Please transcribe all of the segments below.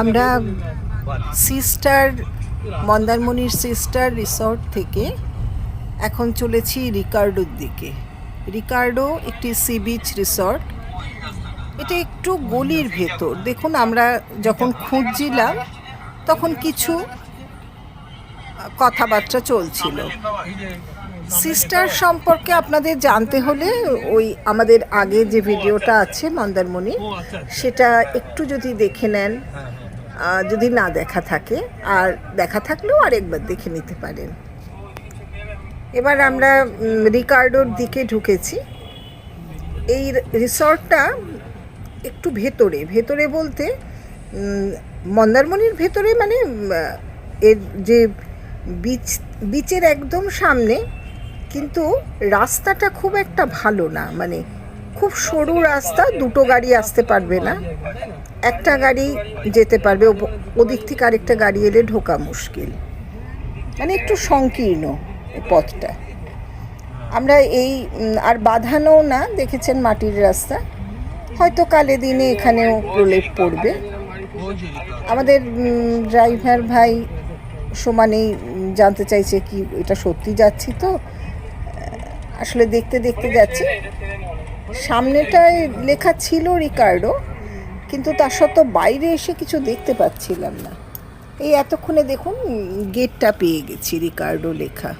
আমরা sister মন্দারমণির sister resort থেকে এখন চলেছি রিকার্ডোর দিকে। রিকার্ডো একটি সি বিচ রিসর্ট এটা একটু গলির ভেতর। দেখুন, আমরা যখন খুঁজছিলাম, তখন কিছু কথাবার্তা চলছিল। সিস্টার সম্পর্কে আপনাদের জানতে হলে ওই আমাদের আগে যে ভিডিওটা আছে মন্দারমণি সেটা একটু যদি দেখে নেন যদি না দেখা থাকে আর দেখা থাকলেও আরেকবার দেখে নিতে পারেন। এবার আমরা রিকার্ডোর দিকে ঢুকেছি। এই রিসর্টটা একটু ভেতরে ভেতরে বলতে মন্দারমণির ভেতরে মানে এর যে বিচ বিচের একদম সামনে কিন্তু রাস্তাটা খুব একটা ভালো না। মানে খুব সরু রাস্তা, দুটো গাড়ি আসতে পারবে না। একটা গাড়ি যেতে পারবে ওদিক থেকে আরেকটা গাড়ি এলে ঢোকা মুশকিল। মানে একটু সংকীর্ণ পথটা। আমরা এই আর বাঁধানো না, দেখেছেন মাটির রাস্তা। হয়তো কালে দিনে এখানেও প্রলেপ পড়বে। আমাদের ড্রাইভার ভাই সমানেই জানতে চাইছে কি এটা সত্যি যাচ্ছি তো। আসলে দেখতে দেখতে যাচ্ছি। সামনেটায় লেখা ছিল রিকার্ডো, কিন্তু তার সত্ত্বেও বাইরে এসে কিছু দেখতে পাচ্ছিলাম না। এই এতক্ষণে দেখুন, গেটটা পেয়ে গেছি রিকার্ডো লেখা।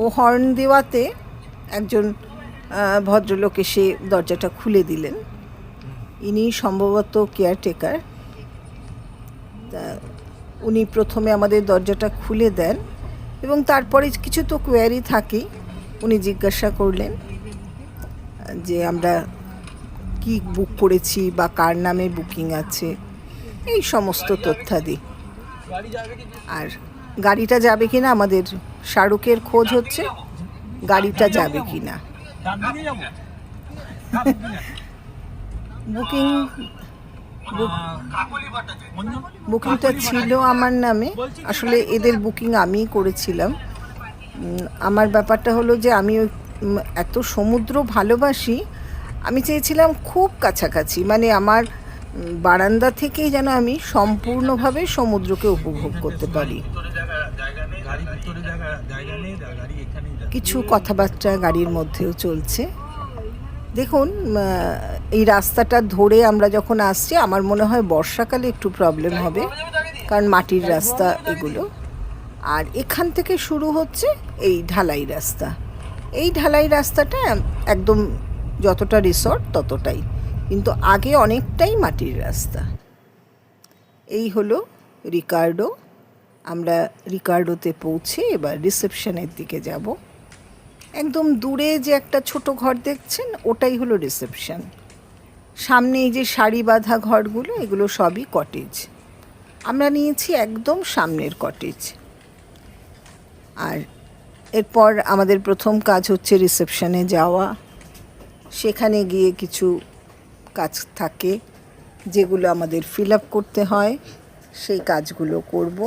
ও হর্ন দেওয়াতে একজন ভদ্রলোক এসে দরজাটা খুলে দিলেন। ইনি সম্ভবত কেয়ারটেকার। তা উনি প্রথমে আমাদের দরজাটা খুলে দেন এবং তারপরে কিছু তো কোয়ারি থাকেই। উনি জিজ্ঞাসা করলেন যে আমরা কি বুক করেছি বা কার নামে বুকিং আছে, এই সমস্ত তথ্যাদি। আর গাড়িটা যাবে কিনা আমাদের শাহরুখের খোঁজ হচ্ছে, গাড়িটা যাবে কিনা। বুকিং বুকিংটা ছিল আমার নামে। আসলে এদের বুকিং আমিই করেছিলাম। আমার ব্যাপারটা হলো যে আমি এত সমুদ্র ভালোবাসি, আমি চেয়েছিলাম খুব কাছাকাছি মানে আমার বারান্দা থেকেই যেন আমি সম্পূর্ণভাবে সমুদ্রকে উপভোগ করতে পারি। কিছু কথাবার্তা গাড়ির মধ্যেও চলছে। দেখুন এই রাস্তাটা ধরে আমরা যখন আসছি, আমার মনে হয় বর্ষাকালে একটু প্রবলেম হবে, কারণ মাটির রাস্তা এগুলো। আর এখান থেকে শুরু হচ্ছে এই ঢালাই রাস্তা। এই ঢালাই রাস্তাটা একদম যতটা রিসর্ট ততটাই, কিন্তু আগে অনেকটাই মাটির রাস্তা। এই হলো রিকার্ডো। আমরা রিকার্ডোতে পৌঁছে এবার রিসেপশনের দিকে যাব। একদম দূরে যে একটা ছোট ঘর দেখছেন, ওটাই হলো রিসেপশন। সামনে এই যে সারি বাঁধা ঘরগুলো, এগুলো সবই কটেজ আমরা নিয়েছি একদম সামনের কটেজ আর এরপর আমাদের প্রথম কাজ হচ্ছে রিসেপশনে যাওয়া। সেখানে গিয়ে কিছু কাজ থাকে যেগুলো আমাদের ফিল আপ করতে হয়, সেই কাজগুলো করব।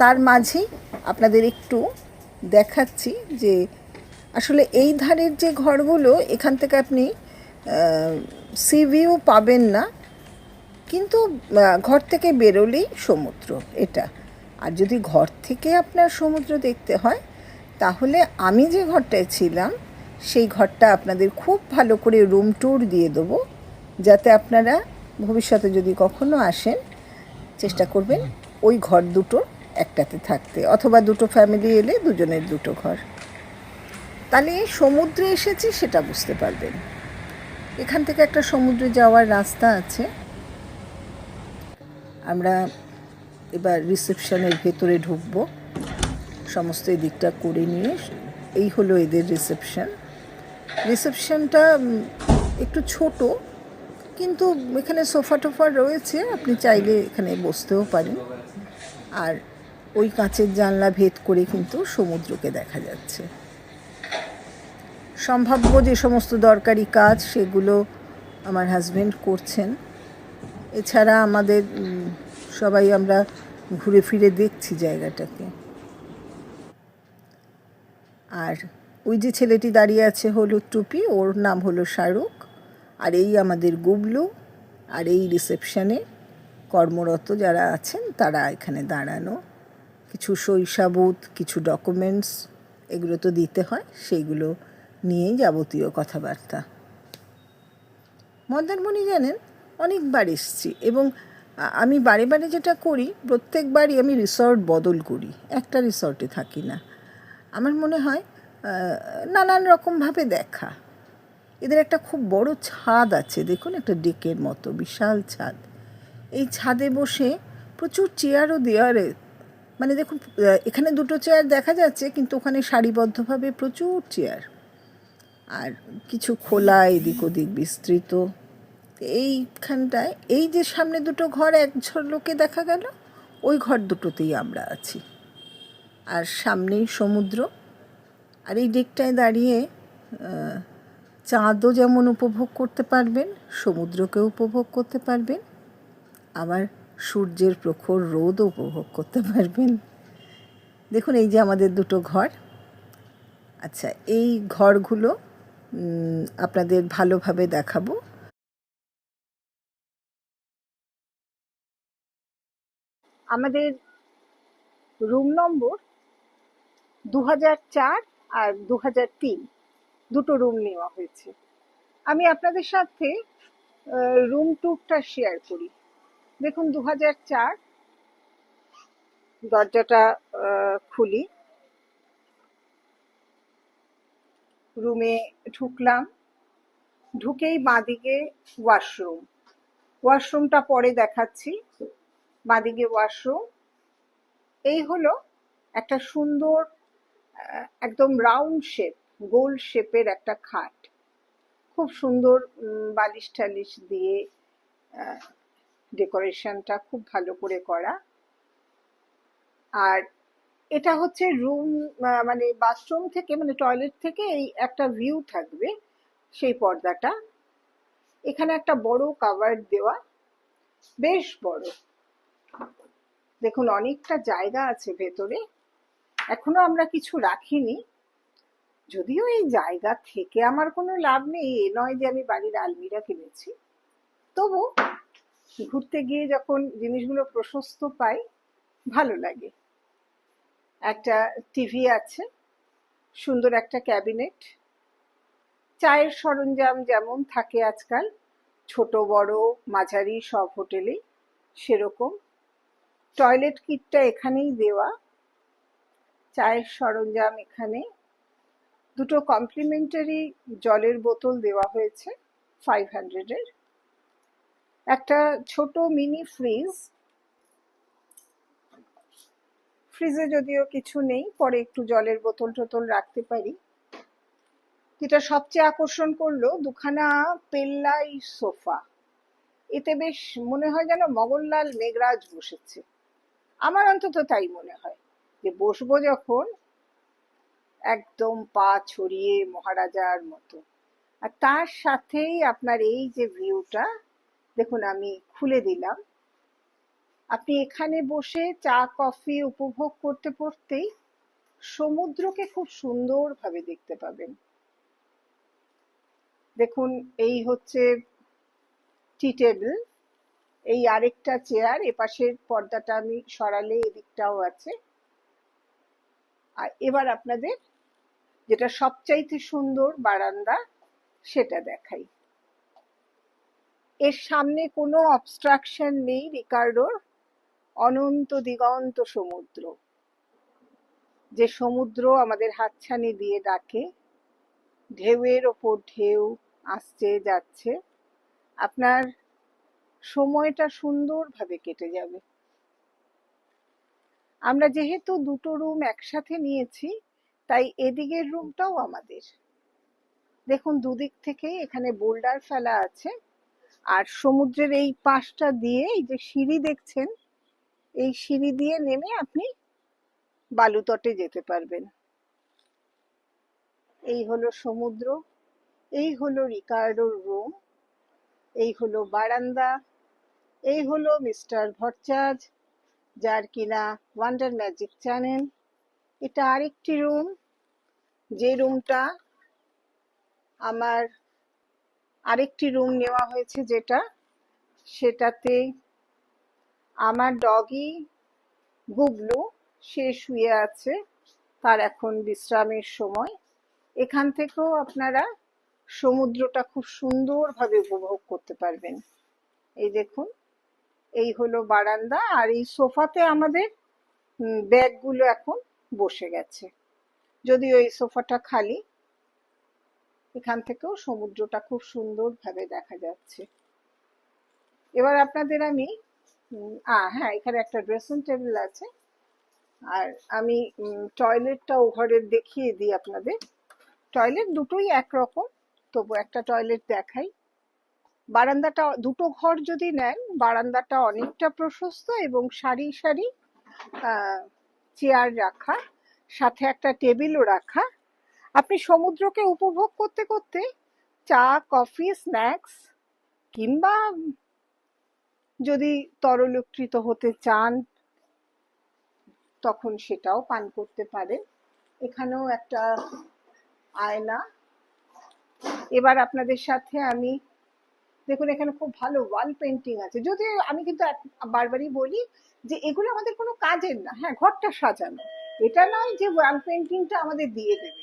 তার মাঝেই আপনাদের একটু দেখাচ্ছি যে আসলে এই ধারের যে ঘরগুলো, এখান থেকে আপনি সি ভিউ পাবেন না। কিন্তু ঘর থেকে বেরোলেই সমুদ্র, এটা। আর যদি ঘর থেকে আপনার সমুদ্র দেখতে হয়, তাহলে আমি যে ঘরটায় ছিলাম, সেই ঘরটা আপনাদের খুব ভালো করে রুম ট্যুর দিয়ে দেবো, যাতে আপনারা ভবিষ্যতে যদি কখনো আসেন, চেষ্টা করবেন ওই ঘর দুটো একটাতে থাকতে, অথবা দুটো ফ্যামিলি এলে দুজনের দুটো ঘর। তাহলে সমুদ্রে এসেছি সেটা বুঝতে পারবেন। এখান থেকে একটা সমুদ্রে যাওয়ার রাস্তা আছে। আমরা এবার রিসেপশনের ভেতরে ঢুকবো। সমস্ত দিকটা করে নিয়ে, এই হলো এদের রিসেপশন। রিসেপশনটা একটু ছোট, কিন্তু এখানে সোফা টোফা রয়েছে, আপনি চাইলে এখানে বসতেও পারেন। আর ওই কাঁচের জানলা ভেদ করে কিন্তু সমুদ্রকে দেখা যাচ্ছে। সম্ভাব্য যে সমস্ত দরকারি কাজ, সেগুলো আমার হাজব্যান্ড করছেন। এছাড়া আমাদের সবাই আমরা ঘুরে ফিরে দেখছি জায়গাটাকে। আর ওই যে ছেলেটি দাঁড়িয়ে আছে হলুদ টুপি, ওর নাম হলো শাহরুখ। আর এই আমাদের গুবলু, আর এই রিসেপশনে কর্মরত যারা আছেন, তারা এখানে দাঁড়ানো। কিছু শৈশাবুত, কিছু ডকুমেন্টস, এগুলো তো দিতে হয়, সেইগুলো নিয়েই যাবতীয় কথাবার্তা। মন্দারমণি জানেন, অনেকবার এসছি এবং আমি বারে বারে যেটা করি, প্রত্যেকবারই আমি রিসর্ট বদল করি। একটা রিসর্টে থাকি না। আমার মনে হয় নানান রকমভাবে দেখা। এদের একটা খুব বড় ছাদ আছে, দেখুন একটা ডেকের মতো, বিশাল ছাদ। এই ছাদে বসে প্রচুর চেয়ারও দেওয়ারে মানে দেখুন এখানে দুটো চেয়ার দেখা যাচ্ছে, কিন্তু ওখানে সারিবদ্ধভাবে প্রচুর চেয়ার আর কিছু খোলা, এদিক ওদিক বিস্তৃত। এইখানটায়, এই যে সামনে দুটো ঘর, এক লোকে দেখা গেল, ওই ঘর দুটোতেই আমরা আছি। আর সামনেই সমুদ্র, আর এই দিকটায় দাঁড়িয়ে চাঁদও যেমন উপভোগ করতে পারবেন, সমুদ্রকেও উপভোগ করতে পারবেন, আবার সূর্যের প্রখর রোদও উপভোগ করতে পারবেন। দেখুন, এই যে আমাদের দুটো ঘর। আচ্ছা এই ঘরগুলো আপনাদের ভালোভাবে দেখাবো। আমাদের রুম নম্বর দু চার আর দু তিন। দুটো রুম নেওয়া হয়েছে। আমি আপনাদের সাথে রুম ট্যুরটা শেয়ার করি। দেখুন দু চার, দরজাটা খুলি। রুমে ঢুকলাম। ঢুকেই বাঁদিকে ওয়াশরুম ওয়াশরুমটা পরে দেখাচ্ছি। বাঁদিকে ওয়াশরুম এই হলো একটা সুন্দর একদম রাউন্ড শেপ গোল শেপের একটা খাট। খুব সুন্দর বালিশ টালিশ দিয়ে ডেকোরেশনটা খুব ভালো করে করা। আর এটা হচ্ছে রুম মানে বাথরুম থেকে মানে টয়লেট থেকে এই একটা ভিউ থাকবে সেই পর্দাটা। এখানে একটা বড় কাভার দেওয়া, বেশ বড়। দেখুন, অনেকটা জায়গা আছে ভেতরে। এখনও আমরা কিছু রাখিনি। যদিও এই জায়গা থেকে আমার কোনো লাভ নেই, এ নয় যে আমি বাড়ির আলমিরা কিনেছি। তবু ঘুরতে গিয়ে যখন জিনিসগুলো প্রশস্ত পাই, ভালো লাগে। একটা টিভি আছে, সুন্দর একটা ক্যাবিনেট। চায়ের সরঞ্জাম যেমন থাকে আজকাল, ছোট, বড়, মাঝারি সব হোটেলেই সেরকম। টয়লেট কিটটা এখানেই দেওয়া। চায়ের সরঞ্জাম এখানে। দুটো কমপ্লিমেন্টারি জলের বোতল দেওয়া হয়েছে ফাইভ হান্ড্রেডের একটা ছোট মিনি ফ্রিজ ফ্রিজে যদিও কিছু নেই, পরে একটু জলের বোতল টোতল রাখতে পারি। যেটা সবচেয়ে আকর্ষণ করল, দুখানা পেল্লাই সোফা। এতে বেশ মনে হয় যেন মগনলাল মেঘরাজ বসেছে। আমার অন্তত তাই মনে হয় যে বসবো যখন একদম পা ছড়িয়ে মহারাজার মতো। আর তার সাথেই আপনার এই যে ভিউটা, দেখুন আমি খুলে দিলাম। আপনি এখানে বসে চা, কফি উপভোগ করতে করতেই সমুদ্রকে খুব সুন্দরভাবে দেখতে পাবেন। দেখুন, এই হচ্ছে টি টেবিল। এই আরেকটা চেয়ার এপাশের পর্দাটা আমি সরালে এদিকটাও আছে। আর এবার আপনাদের যেটা সবচাইতে সুন্দর বারান্দা, সেটা দেখাই। এর সামনে কোনো অবস্ট্রাকশন নেই, রিকার্ডোর। অনন্ত দিগন্ত সমুদ্র। যে সমুদ্র আমাদের হাতছানি দিয়ে ডাকে, ঢেউয়ের ওপর ঢেউ আসছে, যাচ্ছে। আপনার সময়টা সুন্দরভাবে কেটে যাবে। আমরা যেহেতু দুটো রুম একসাথে নিয়েছি, তাই এদিকের রুমটাও আমাদের। দেখুন, দুদিক থেকে এখানে বোল্ডার ফেলা আছে, আর সমুদ্রের এই পাশটা দিয়ে, এই যে সিঁড়ি দেখছেন, এই সিঁড়ি দিয়ে নেমে আপনি বালুতটে যেতে পারবেন। এই হলো সমুদ্র, এই হলো রিকার্ডোর রুম এই হলো বারান্দা এই হলো মিস্টার ভট্টাচার্য, যার কিনা ওয়ান্ডার ম্যাজিক চ্যানেল এটা আরেকটি রুম যে রুমটা আমার আরেকটি রুম নেওয়া হয়েছে যেটা, সেটাতে আমার ডগি গুবলু সে শুয়ে আছে, তার এখন বিশ্রামের সময়। এখান থেকেও আপনারা সমুদ্রটা খুব সুন্দরভাবে উপভোগ করতে পারবেন। এই দেখুন এই হলো বারান্দা আর এই সোফাতে আমাদের ব্যাগগুলো এখন বসে গেছে। যদিও এই সোফাটা খালি, এখান থেকেও সমুদ্রটা খুব সুন্দরভাবে দেখা যাচ্ছে। এবার আপনাদের আমি হ্যাঁ এখানে একটা ড্রেসিং টেবিল আছে। আর আমি টয়লেটটা ওভারের দেখিয়ে দিই আপনাদের। টয়লেট দুটোই একরকম, তবু একটা টয়লেট দেখাই। বারান্দাটা, দুটো ঘর যদি নেন, বারান্দাটা অনেকটা প্রশস্ত এবং সারি সারি চেয়ার রাখা, সাথে একটা টেবিলও রাখা। আপনি সমুদ্রকে উপভোগ করতে করতে চা কফি স্ন্যাক্স কিংবা যদি তরলীকৃত হতে চান, তখন সেটাও পান করতে পারেন। এখানেও একটা আয়না। এবার আপনাদের সাথে আমি দেখুন, এখানে খুব ভালো ওয়াল পেন্টিং আছে। যদিও আমি কিন্তু বারবারই বলি যে এগুলো আমাদের কোনো কাজের না। হ্যাঁ ঘরটা সাজানো। এটা নয় যে ওয়াল পেন্টিংটা আমাদের দিয়ে দেবে।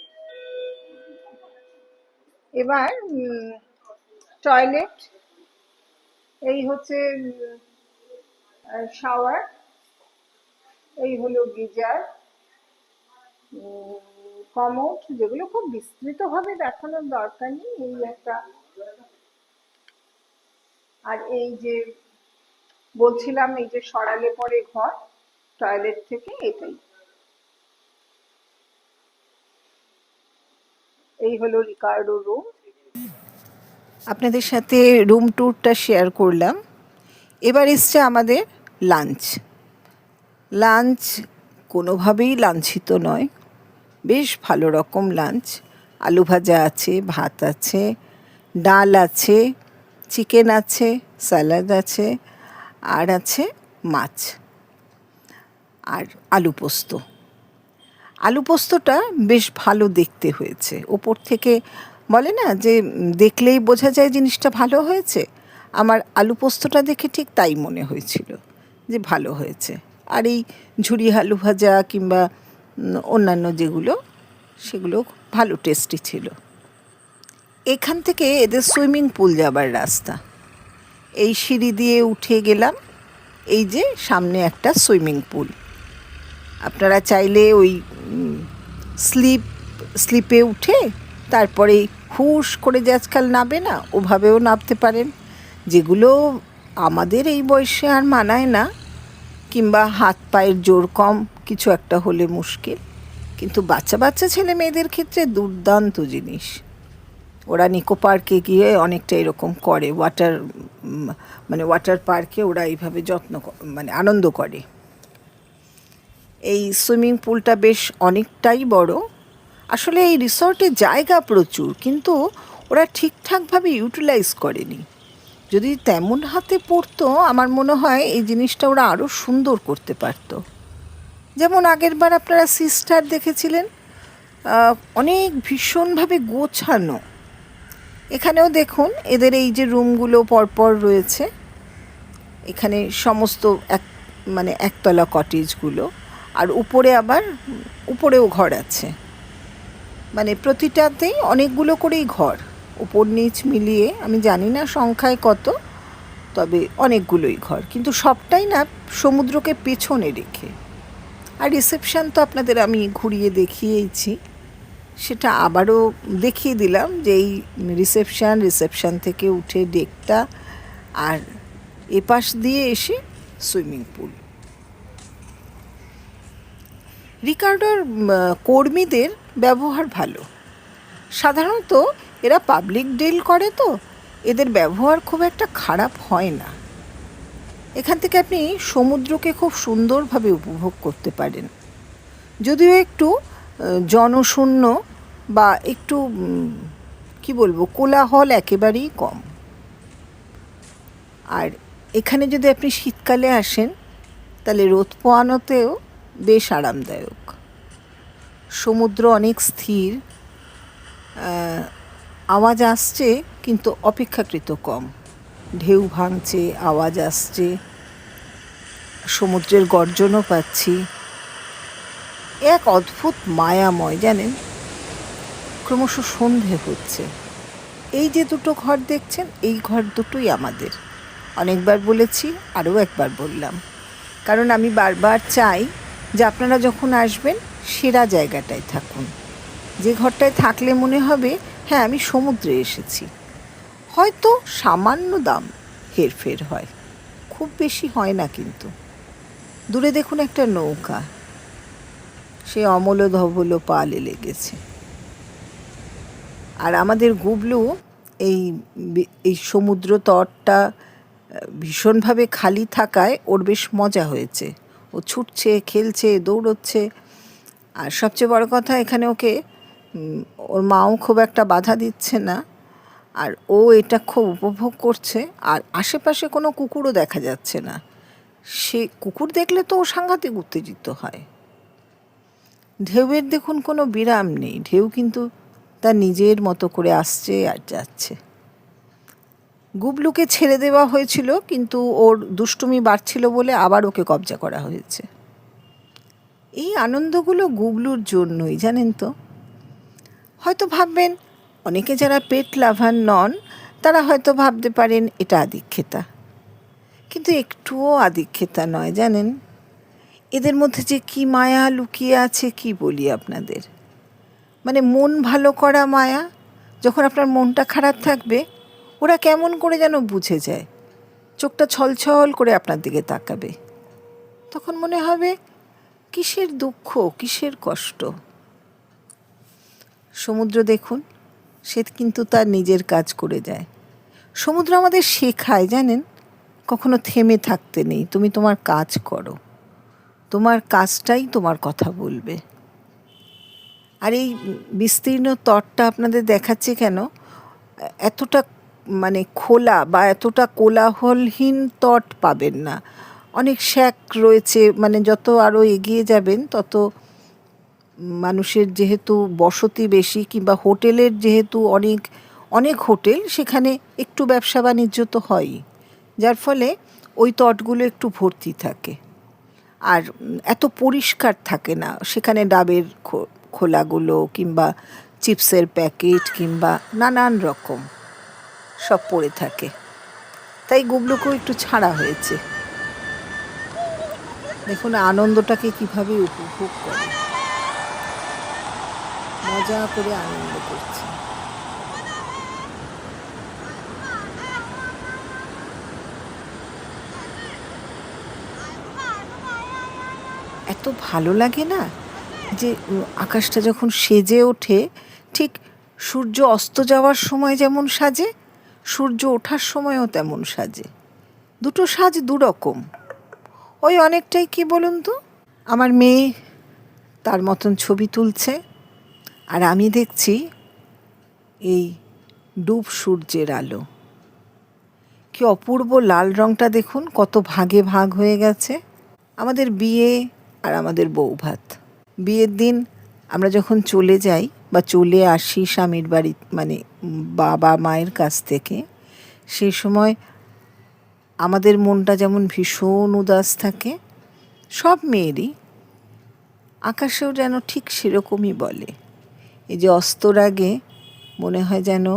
এবার টয়লেট এই হচ্ছে শাওয়ার এই হলো গিজার কমোড, যেগুলো খুব বিস্তৃতভাবে দেখানোর দরকার নেই। এই একটা আর এই যে বলছিলাম, এই যে সরালে পরে ঘর, টয়লেট থেকে এটাই। এই হলো রিকার্ডো রুম। আপনাদের সাথে রুম ট্যুরটা শেয়ার করলাম। এবার এসছে আমাদের লাঞ্চ। লাঞ্চ কোনোভাবেই লাঞ্ছিত নয়। বেশ ভালো রকম লাঞ্চ। আলু ভাজা আছে, ভাত আছে, ডাল আছে চিকেন আছে, স্যালাড আছে, আর আছে মাছ আর আলু পোস্ত। আলু পোস্তটা বেশ ভালো দেখতে হয়েছে। ওপর থেকে বলে না যে, দেখলেই বোঝা যায় জিনিসটা ভালো হয়েছে। আমার আলু পোস্তটা দেখে ঠিক তাই মনে হয়েছিল যে, ভালো হয়েছে। আর এই ঝুরি আলু ভাজা কিংবা অন্যান্য যেগুলো, সেগুলো ভালো টেস্টি ছিল। এখান থেকে এদের সুইমিং পুল যাবার রাস্তা। এই সিঁড়ি দিয়ে উঠে গেলাম, এই যে সামনে একটা সুইমিং পুল। আপনারা চাইলে ওই স্লিপ, স্লিপে উঠে তারপরে হুশ করে যে আজকাল নাবে না, ওভাবেও নামতে পারেন। যেগুলো আমাদের এই বয়সে আর মানায় না, কিংবা হাত পায়ের জোর কম, কিছু একটা হলে মুশকিল। কিন্তু বাচ্চা বাচ্চা ছেলে মেয়েদের ক্ষেত্রে দুর্দান্ত জিনিস। ওরা নিকো পার্কে গিয়ে অনেকটা এরকম করে ওয়াটার মানে ওয়াটার পার্কে ওরা এইভাবে যত্ন মানে আনন্দ করে। এই সুইমিং পুলটা বেশ অনেকটাই বড়। আসলে এই রিসর্টে জায়গা প্রচুর, কিন্তু ওরা ঠিকঠাকভাবে ইউটিলাইজ করেনি। যদি তেমন হাতে পড়তো, আমার মনে হয় এই জিনিসটা ওরা আরও সুন্দর করতে পারতো। যেমন আগেরবার আপনারা সিস্টার দেখেছিলেন অনেক ভীষণভাবে গোছানো। এখানেও দেখুন, এদের এই যে রুমগুলো পরপর রয়েছে, এখানে সমস্ত এক মানে একতলা কটেজগুলো, আর উপরে আবার, উপরেও ঘর আছে। মানে প্রতিটাতেই অনেকগুলো করেই ঘর, উপর নিচ মিলিয়ে, আমি জানি না সংখ্যায় কত, তবে অনেকগুলোই ঘর, কিন্তু সবটাই না সমুদ্রকে পেছনে রেখে। আর রিসেপশান তো আপনাদের আমি ঘুরিয়ে দেখিয়েইছি। সেটা আবারও দেখিয়ে দিলাম যে এই রিসেপশান, রিসেপশন থেকে উঠে ডেকটা আর এপাশ দিয়ে এসে সুইমিং পুল। রিকার্ডোর কর্মীদের ব্যবহার ভালো। সাধারণত এরা পাবলিক ডিল করে তো, এদের ব্যবহার খুব একটা খারাপ হয় না। এখান থেকে আপনি সমুদ্রকে খুব সুন্দরভাবে উপভোগ করতে পারেন। যদিও একটু জনশূন্য বা একটু কি বলব, কোলাহল একেবারেই কম। আর এখানে যদি আপনি শীতকালে আসেন, তাহলে রোদ পোয়ানোতেও বেশ আরামদায়ক। সমুদ্র অনেক স্থির আওয়াজ আসছে কিন্তু অপেক্ষাকৃত কম। ঢেউ ভাঙছে, আওয়াজ আসছে, সমুদ্রের গর্জনও পাচ্ছি। এক অদ্ভুত মায়াময়, জানেন? ক্রমশ সন্ধে হচ্ছে। এই যে দুটো ঘর দেখছেন, এই ঘর দুটোই আমাদের। অনেকবার বলেছি, আরও একবার বললাম। কারণ আমি বারবার চাই যে আপনারা যখন আসবেন, সেরা জায়গাটায় থাকুন। যে ঘরটায় থাকলে মনে হবে হ্যাঁ আমি সমুদ্রে এসেছি। হয়তো সামান্য দাম হেরফের হয়। খুব বেশি হয় না কিন্তু। দূরে দেখুন একটা নৌকা। সে অমল ধবল পালে লেগেছে। আর আমাদের গুবলু এই এই সমুদ্র তটটা ভীষণভাবে খালি থাকায় ওর বেশ মজা হয়েছে। ও ছুটছে, খেলছে, দৌড়চ্ছে। আর সবচেয়ে বড় কথা, এখানে ওকে ওর মাও খুব একটা বাধা দিচ্ছে না। আর ও এটা খুব উপভোগ করছে। আর আশেপাশে কোনো কুকুরও দেখা যাচ্ছে না। সে কুকুর দেখলে তো ও সাংঘাতিক উত্তেজিত হয়। ঢেউয়ের দেখুন কোনো বিরাম নেই। ঢেউ কিন্তু তার নিজের মতো করে আসছে আর যাচ্ছে। গুবলুকে ছেড়ে দেওয়া হয়েছিল, কিন্তু ওর দুষ্টুমি বাড়ছিল বলে আবার ওকে কবজা করা হয়েছে। এই আনন্দগুলো গুবলুর জন্যই, জানেন তো? হয়তো ভাববেন, অনেকে যারা পেট লাভার নন, তারা হয়তো ভাবতে পারেন, এটা আদিক্ষেতা। কিন্তু একটুও আদিক্ষেতা নয়, জানেন? এদের মধ্যে যে কি মায়া লুকিয়ে আছে কি বলি আপনাদের? মানে মন ভালো করা মায়া, যখন আপনার মনটা খারাপ থাকবে, ওরা কেমন করে যেন বুঝে যায়। চোখটা ছলছল করে আপনার দিকে তাকাবে। তখন মনে হবে, কিসের দুঃখ, কিসের কষ্ট? সমুদ্র দেখুন সে কিন্তু তার নিজের কাজ করে যায়। সমুদ্র আমাদের শেখায়, জানেন? কখনো থেমে থাকতে নেই, তুমি তোমার কাজ করো। তোমার কাজটাই তোমার কথা বলবে। আর এই বিস্তীর্ণ তটটা আপনাদের দেখাচ্ছে কেন? এতটা মানে খোলা বা এতটা কোলাহলহীন তট পাবেন না। অনেক শ্যাক রয়েছে মানে যত আরও এগিয়ে যাবেন, তত মানুষের যেহেতু বসতি বেশি কিংবা হোটেলের যেহেতু অনেক অনেক হোটেল, সেখানে একটু ব্যবসা বাণিজ্য তো হয়ই। যার ফলে ওই তটগুলো একটু ভর্তি থাকে। আর এত পরিষ্কার থাকে না। সেখানে ডাবের খোলাগুলো কিংবা চিপসের প্যাকেট কিংবা নানান রকম সব পড়ে থাকে। তাই গুবলুকেও একটু ছাড়া হয়েছে। দেখুন আনন্দটাকে কীভাবে উপভোগ করে। মজা করে আনন্দ করছে। এত ভালো লাগে না যে আকাশটা যখন সেজে ওঠে, ঠিক সূর্য অস্ত যাওয়ার সময় যেমন সাজে, সূর্য ওঠার সময়ও তেমন সাজে। দুটো সাজ দুরকম। ওই অনেকটাই কি বলুন তো? আমার মেয়ে তার মতন ছবি তুলছে আর আমি দেখছি এই ডুব সূর্যের আলো। কি অপূর্ব লাল রংটা দেখুন, কত ভাগে ভাগ হয়ে গেছে। আমাদের বিয়ে আর আমাদের বউ ভাত। বিয়ের দিন আমরা যখন চলে যাই বা চলে আসি স্বামীর বাড়ি মানে বাবা মায়ের কাছ থেকে সেই সময় আমাদের মনটা যেমন ভীষণ উদাস থাকে, সব মেয়েরই আকাশেও যেন ঠিক সেরকমই বলে। এই যে অস্তর আগে মনে হয় যেন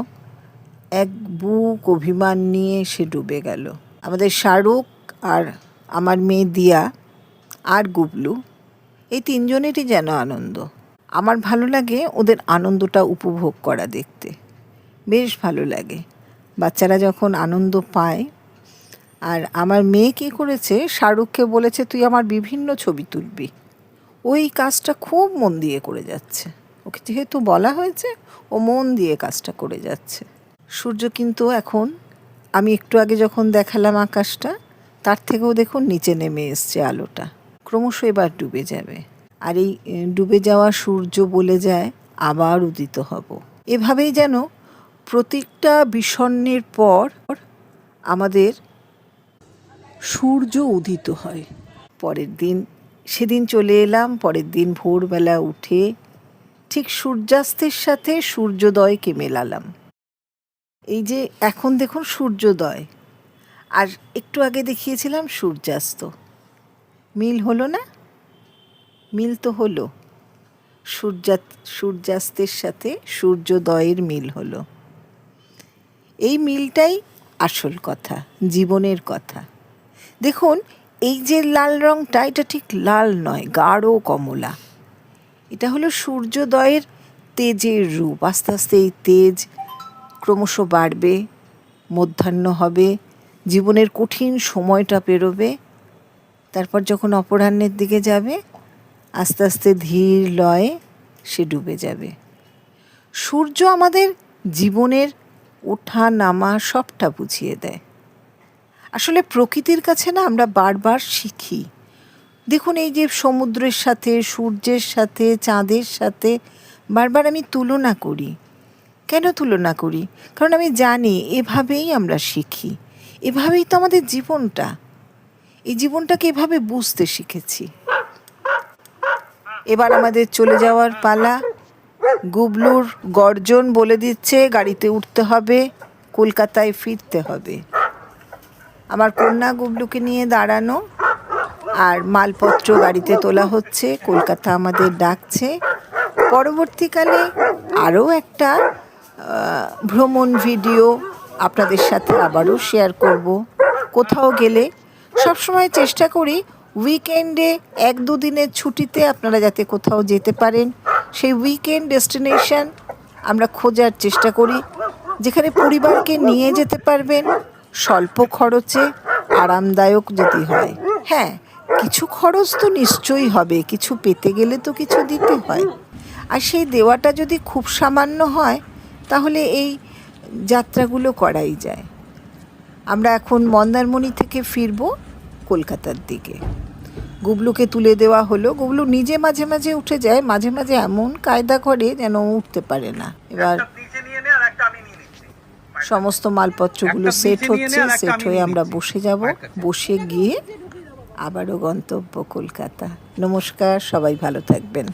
এক বুক অভিমান নিয়ে সে ডুবে গেল। আমাদের শাহরুখ আর আমার মেয়ে দিয়া আর গুবলু, এই তিনজনেরই যেন আনন্দ। আমার ভালো লাগে ওদের আনন্দটা উপভোগ করা দেখতে। বেশ ভালো লাগে। বাচ্চারা যখন আনন্দ পায়, আর আমার মেয়ে কী করেছে, শাহরুখকে বলেছে, তুই আমার বিভিন্ন ছবি তুলবি। ওই কাজটা খুব মন দিয়ে করে যাচ্ছে। ওকে যেহেতু বলা হয়েছে, ও মন দিয়ে কাজটা করে যাচ্ছে। সূর্য কিন্তু এখন, আমি একটু আগে যখন দেখালাম আকাশটা, তার থেকেও দেখুন নিচে নেমে এসছে আলোটা। ক্রমশ এবার ডুবে যাবে। আর এই ডুবে যাওয়া সূর্য বলে যায়, আবার উদিত হব। এভাবেই যেন প্রত্যেকটা বিষণ্ণের পর আমাদের সূর্য উদিত হয়। পরের দিন, সেদিন চলে এলাম, পরের দিন ভোরবেলা উঠে ঠিক সূর্যাস্তের সাথে সূর্যোদয়কে মেলালাম। এই যে এখন দেখুন সূর্যোদয়। আর একটু আগে দেখিয়েছিলাম সূর্যাস্ত। মিল হলো না? মিল তো হলো। সূর্যা সূর্যাস্তের সাথে সূর্যোদয়ের মিল হলো। এই মিলটাই আসল কথা, জীবনের কথা। দেখুন, এই যে লাল রঙটা এটা ঠিক লাল নয়, গাঢ় কমলা। এটা হলো সূর্যোদয়ের তেজের রূপ। আস্তে আস্তে এই তেজ ক্রমশ বাড়বে, মধ্যাহ্ন হবে, জীবনের কঠিন সময়টা পেরোবে। তারপর যখন অপরাহ্নের দিকে যাবে, আস্তে আস্তে ধীর লয়ে সে ডুবে যাবে। সূর্য আমাদের জীবনের ওঠা নামা সবটা বুঝিয়ে দেয়। আসলে প্রকৃতির কাছে না আমরা বারবার শিখি। দেখুন এই যে সমুদ্রের সাথে, সূর্যের সাথে, চাঁদের সাথে বারবার আমি তুলনা করি। কেন তুলনা করি? কারণ আমি জানি এভাবেই আমরা শিখি। এভাবেই তো আমাদের জীবনটা। এই জীবনটাকে এভাবে বুঝতে শিখেছি। এবার আমাদের চলে যাওয়ার পালা। গুবলুর গর্জন বলে দিচ্ছে, গাড়িতে উঠতে হবে, কলকাতায় ফিরতে হবে। আমার কন্যা গুবলুকে নিয়ে দাঁড়ানো, আর মালপত্র গাড়িতে তোলা হচ্ছে, কলকাতা আমাদের ডাকছে। পরবর্তীকালে আরও একটা ভ্রমণ ভিডিও আপনাদের সাথে আবারও শেয়ার করব। কোথাও গেলে সবসময় চেষ্টা করি উইকেন্ডে এক দুদিনের ছুটিতে আপনারা যাতে কোথাও যেতে পারেন। সেই উইকেন্ড ডেস্টিনেশন আমরা খোঁজার চেষ্টা করি। যেখানে পরিবারকে নিয়ে যেতে পারবেন, স্বল্প খরচে আরামদায়ক যদি হয়। হ্যাঁ কিছু খরচ তো নিশ্চয়ই হবে, কিছু পেতে গেলে তো কিছু দিতে হয়। আর সেই দেওয়াটা যদি খুব সামান্য হয়, তাহলে এই যাত্রাগুলো করাই যায়। আমরা এখন মন্দারমণি থেকে ফিরবো। কলকাতার দিকে। গুবলুকে তুলে দেওয়া হলো। গুবলু নিজে মাঝে মাঝে উঠে যায় মাঝে মাঝে এমন কায়দা করে যেন উঠতে পারে না। এবার সমস্ত মালপত্রগুলো সেট হচ্ছে সেট হয়ে আমরা বসে যাব। বসে গিয়ে আবারও গন্তব্য কলকাতা। নমস্কার সবাই ভালো থাকবেন।